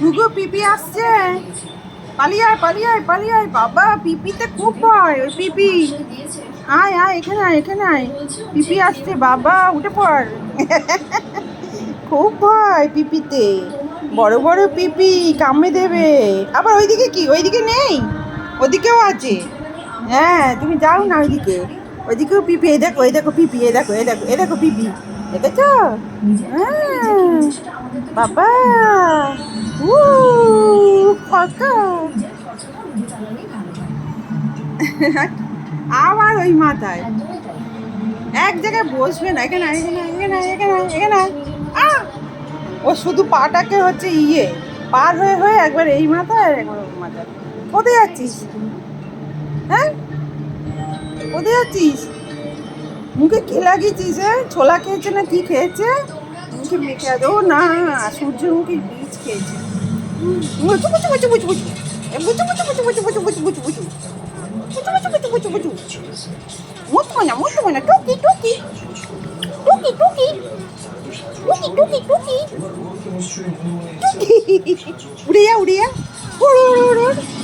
Hugo, পিপি আসছে। পালিয়ে আয় পালিয়ে আয় পালিয়ে আয়। বাবা, পিপিতে খুব ভয়, ওই পিপি। আয় আয়, এখানে আয় এখানে আয়। পিপি আসছে, বাবা, উঠে পড়। খুব ভয় পিপিতে। বড় বড় পিপি কামড়ে দেবে। আবার ওইদিকে কি? ওইদিকে নেই? ওদিকেও আছে। হ্যাঁ তুমি যাও না ওইদিকে। ওইদিকেও পিপি, এই দেখো এই দেখো পিপি, এই দেখো এই দেখো এই দেখো পিপি। দেখেছ? হ্যাঁ। বাবা। উ আবার ওই মাথায়। এক জায়গায় বসবে না, এখানে এখানে এখানে এখানে আয়। ও শুধু পাটাকে হচ্ছে ইয়ে পার হয়ে হয়ে একবার এই মাথায় আর একবার ওই মাথায়। কোথায় যাচ্ছিস? হ্যাঁ? কোথায় যাচ্ছিস মুখে কি লাগিয়েছিস হ্যাঁ ছোলা খেয়েছে না কি খেয়েছে মুখে মেখে ও না সূর্যমুখী বীজ খেয়েছে বুচু বুচু বুচু বুচু বুচু এ বুচু বুচু বুচু বুচু বুচু বুচু বুচু বুচু বুচু বুচু বুচু বুচু বুচু মুতবো না মুতবো না টুকি টুকি টুকি টুকি টুকি টুকি টুকি টুকি উড়ে যা উড়ে যা উড় উড় উড় উড়